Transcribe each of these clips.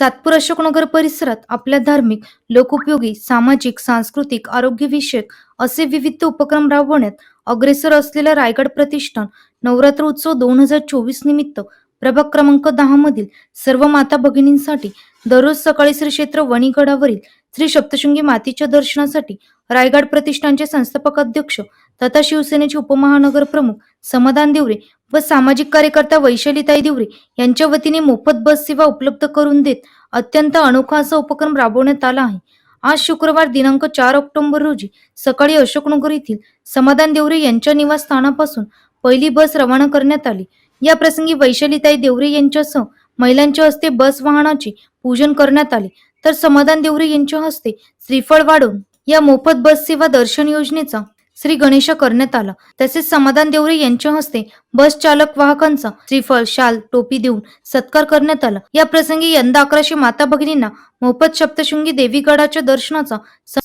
सातपूर अशोकनगर परिसरात आपल्या धार्मिक लोकोपयोगी सामाजिक सांस्कृतिक आरोग्यविषयक असे विविध उपक्रम राबवण्यात अग्रेसर असलेलं रायगड प्रतिष्ठान नवरात्र उत्सव दोन हजार चोवीस निमित्त प्रभाग क्रमांक दहा मधील सर्व माता भगिनींसाठी दररोज सकाळी श्री क्षेत्र वणीगडावरील श्री सप्तशृंगी मातीच्या दर्शनासाठी रायगड प्रतिष्ठानचे संस्थापक अध्यक्ष तथा शिवसेनेचे उपमहानगर प्रमुख समाधान देवरे व सामाजिक कार्यकर्ता वैशालीताई देवरे यांच्या वतीने मोफत बस सेवा उपलब्ध करून देत अत्यंत अनोखा असा उपक्रम राबवण्यात आला आहे. आज शुक्रवार दिनांक चार ऑक्टोबर रोजी सकाळी अशोकनगर येथील समाधान देवरे यांच्या निवासस्थानापासून पहिली बस रवाना करण्यात आली. या प्रसंगी वैशालीताई देवरे यांच्यासह महिलांच्या हस्ते बस वाहनाचे पूजन करण्यात आले. तर समाधान देवरे यांच्या हस्ते श्रीफळ वाढवून या मोफत बस सेवा दर्शन योजनेचा श्री गणेश करण्यात आला. तसेच समाधान देवरे यांच्या हस्ते बस चालक वाहकांचा श्रीफळ शाल टोपी देऊन सत्कार करण्यात आला. या प्रसंगी यंदा अकराशे माता भगिनींना मोफत सप्तशृंगी देवीगडाच्या दर्शनाचा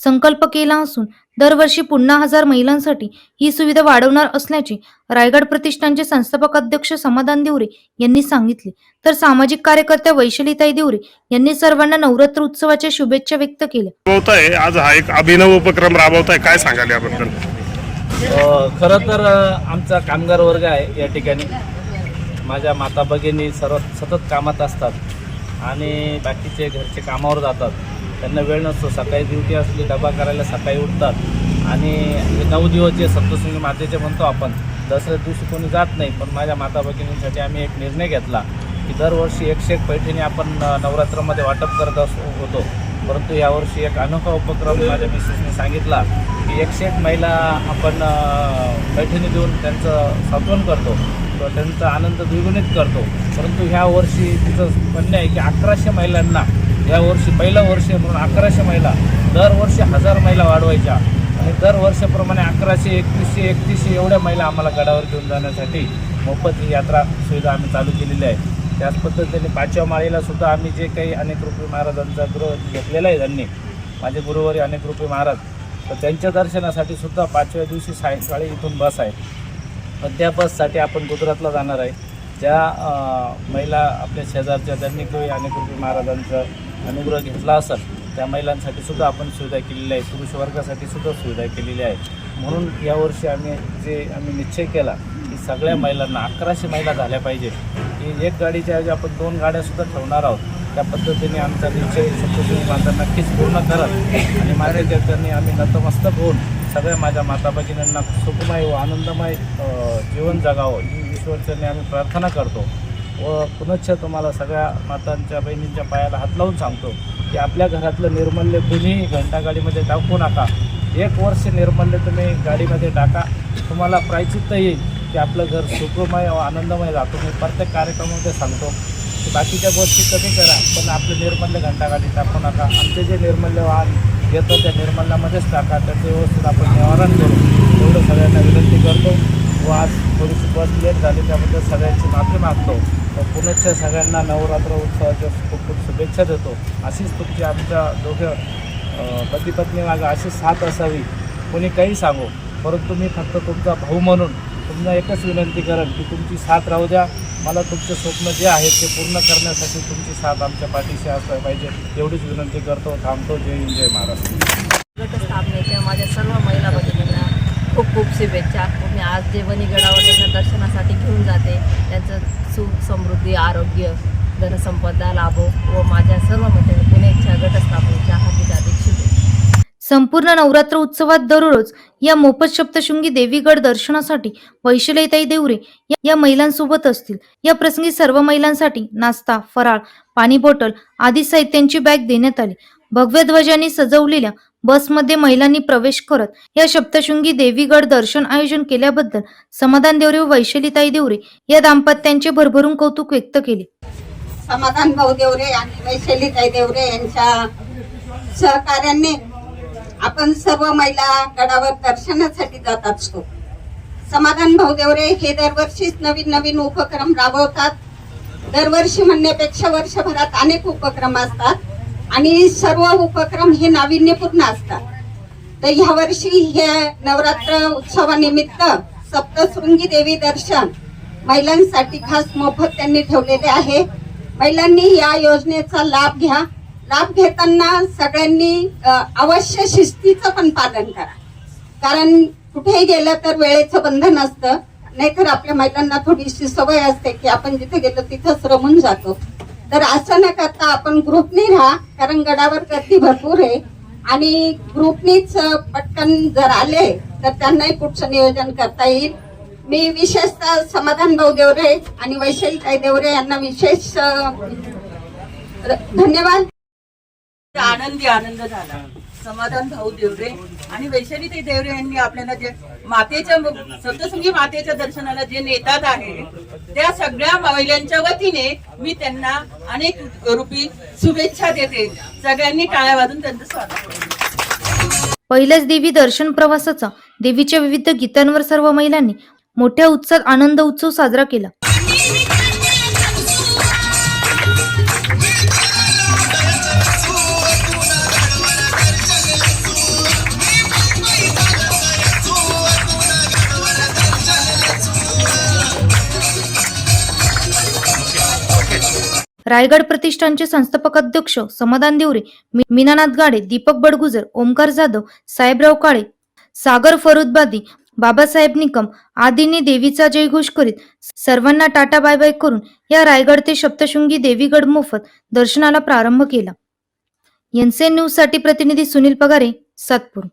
संकल्प केला असून दरवर्षी पुन्हा हजार महिलांसाठी ही सुविधा वाढवणार असल्याचे रायगड प्रतिष्ठानचे संस्थापक अध्यक्ष समाधान देवरे यांनी सांगितले. तर सामाजिक कार्यकर्त्या वैशालीताई देवरे यांनी सर्वांना नवरात्र उत्सवाच्या शुभेच्छा व्यक्त केल्या. आज हा एक अभिनव उपक्रम राबवताय. काय सांगाल याबद्दल? खरं तर आमचा कामगार वर्ग आहे या ठिकाणी. माझ्या माता भगिनी सर्व सतत कामात असतात आणि बाकीचे घरचे कामावर जातात. त्यांना वेळ नसतो. सकाळी ड्युटी असली डबा करायला सकाळी उठतात. आणि नऊ दिवस जे सप्तशृंगी मातेचे म्हणतो आपण दसऱ्या दिवशी कोणी जात नाही. पण माझ्या माता भगिनींसाठी आम्ही एक निर्णय घेतला की दरवर्षी एकशे एक पैठणी आपण नवरात्रामध्ये वाटप करत असो होतो. परंतु यावर्षी एक अनोखा उपक्रम माझ्या मिसेसने सांगितला की एकशे एक महिला आपण पैठणी देऊन त्यांचं सांत्वन करतो. किंवा त्यांचा आनंद द्विगुणित करतो. परंतु ह्या वर्षी तिचं म्हणणं आहे की अकराशे महिलांना या वर्षी पहिलं वर्ष म्हणून अकराशे महिला दरवर्षी हजार महिला वाढवायच्या. आणि दरवर्षाप्रमाणे अकराशे एकतीसशे एकतीसशे एवढ्या महिला आम्हाला गडावर घेऊन जाण्यासाठी मोफत ही यात्रा सुविधा आम्ही चालू केलेली आहे. त्याच पद्धतीने पाचव्या माळीला सुद्धा आम्ही जे काही अनेक रुपये महाराजांचा ग्रह घेतलेला आहे त्यांनी माझे गुरुवारी अनेक रुपये महाराज तर त्यांच्या दर्शनासाठी सुद्धा पाचव्या दिवशी सायंकाळी इथून बस आहे. पण त्या बससाठी आपण गुजरातला जाणार आहे. ज्या महिला आपल्या शेजारच्या त्यांनी काही अनेक रुपये महाराजांचा अनुग्रह घेतला असेल त्या महिलांसाठी सुद्धा आपण सुविधा केलेली आहे. पुरुष वर्गासाठी सुद्धा सुविधा केलेली आहे. म्हणून यावर्षी आम्ही जे आम्ही निश्चय केला की सगळ्या महिलांना अकराशे महिला झाल्या पाहिजे. की एक गाडीच्या ऐवजी आपण दोन गाड्यासुद्धा ठेवणार आहोत त्या पद्धतीने आमचा निश्चय सप्तशृंगी माता नक्कीच पूर्ण करत आणि माझ्या चरणी आम्ही नतमस्तक होऊन सगळ्या माझ्या माता भगिनींना सुखमय व आनंदमय जीवन जगावं ही ईश्वरचरणी आम्ही प्रार्थना करतो. व पुनश्च तुम्हाला सगळ्या मातांच्या बहिणींच्या पायाला हात लावून सांगतो की आपल्या घरातलं निर्मल्य कुणीही घंटागाडीमध्ये टाकू नका. एक वर्ष निर्मल्य तुम्ही गाडीमध्ये टाका. तुम्हाला प्रायचित्त येईल. की आपलं घर सुखमय आनंदमय जातो मी प्रत्येक कार्यक्रमामध्ये सांगतो की बाकीच्या गोष्टी कमी करा पण आपलं निर्मल्य घंटागाडी टाकू नका. आमचे जे निर्मल्य वाहन येतं त्या निर्मल्यामध्येच टाका. त्याचं व्यवस्थित आपण निवारण करू. एवढं सगळ्यांना विनंती करतो. व आज थोडीशी बस लेट झाली त्याबद्दल सगळ्यांची माफी मागतो. व पुनश्च सगळ्यांना नवरात्र उत्सवाच्या खूप खूप शुभेच्छा देतो. अशीच तुमची आमच्या दोघं पती पत्नी मागं अशी साथ असावी. कोणी काही सांगू परंतु मी फक्त तुमचा भाऊ म्हणून तुम्हाला एकच विनंती करेन की तुमची साथ राहू द्या. मला तुमचे स्वप्न जे आहे ते पूर्ण करण्यासाठी तुमची साथ आमच्या पाठीशी असल्या पाहिजे. एवढीच विनंती करतो. थांबतो. जय हिंद जय महाराष्ट्र. गटस्थापनेच्या माझ्या सर्व महिला भगिनींना खूप खूप शुभेच्छा. मी आज जे वणीगडावर त्यांना दर्शनासाठी घेऊन जाते त्यांचं सुख समृद्धी आरोग्य धनसंपदा लाभो व माझ्या सर्व मैत्रिणी पुणेच्या गटस्थापनेच्या हाती हार्दिक शुभेच्छा. संपूर्ण नवरात्र उत्सवात दररोज या मोफत सप्तशृंगी देवीगड दर्शनासाठी वैशालीताई देवरे या- महिलांसोबत असतील. या प्रसंगी सर्व महिलांसाठी नाश्ता फराळ पाणी बॉटल आदी साहित्यांची बॅग देण्यात आली. भगव्या ध्वजांनी सजवलेल्या बसमध्ये महिलांनी प्रवेश करत या सप्तशृंगी देवीगड दर्शन आयोजन केल्याबद्दल समाधान देवरे व वैशालीताई देवरे या दाम्पत्यांचे भरभरून कौतुक व्यक्त केले. समाधान भाऊ देवरे आणि वैशालीताई देवरे यांच्या सहकार्याने आपण सर्व महिला गडावर दर्शनासाठी जात असतो. समाधान भाऊदेवरे हे दरवर्षीच नवीन नवीन उपक्रम राबवतात. दरवर्षी म्हणण्यापेक्षा वर्षभरात अनेक उपक्रम असतात आणि सर्व उपक्रम हे नाविन्यपूर्ण असतात. तर ह्या वर्षी हे नवरात्र उत्सवानिमित्त सप्तशृंगी देवी दर्शन महिलांसाठी खास मोफत त्यांनी ठेवलेले आहे. महिलांनी या योजनेचा लाभ घ्या. लाभ घेताना सगळ्यांनी अवश्य शिस्तीचं पण पालन करा. कारण कुठेही गेलं तर वेळेचं बंधन असतं. नाहीतर आपल्या महिलांना थोडीशी सवय असते की आपण जिथे गेलो तिथंच रमून जातो. तर असं न करता आपण ग्रुपनी राहा कारण गडावर गर्दी भरपूर आहे. आणि ग्रुपनीच पटकन जर आले तर त्यांनाही पुढचं नियोजन करता येईल. मी विशेषतः समाधान भाऊ देवरे आणि वैशाली देवरे यांना विशेष धन्यवाद. आनंदी आनंद झाला. समाधान भाऊ देवरे आणि वैशाली ते देवरे यांनी आपल्याला जे मातेच्या सप्तशृंगी मातेच्या दर्शनाला जे नेतात आहे त्या सगळ्या महिलांच्या वतीने मी त्यांना अनेक रूपी शुभेच्छा देते. सगळ्यांनी टाळ्या वाजून त्यांचं स्वागत पहिल्याच देवी दर्शन प्रवासाचा देवीच्या विविध गीतांवर सर्व महिलांनी मोठ्या उत्साहात आनंद उत्सव साजरा केला. रायगड प्रतिष्ठानचे संस्थापक अध्यक्ष समाधान देवरे मीनानाथ गाडे दीपक बडगुजर ओमकार जाधव साहेबराव काळे सागर फरुदबादी बाबासाहेब निकम आदींनी देवीचा जयघोष करीत सर्वांना टाटा बाय बाय करून या रायगड ते सप्तशृंगी देवीगड मोफत दर्शनाला प्रारंभ केला. एनसीएन न्यूजसाठी प्रतिनिधी सुनील पगारे सातपूर.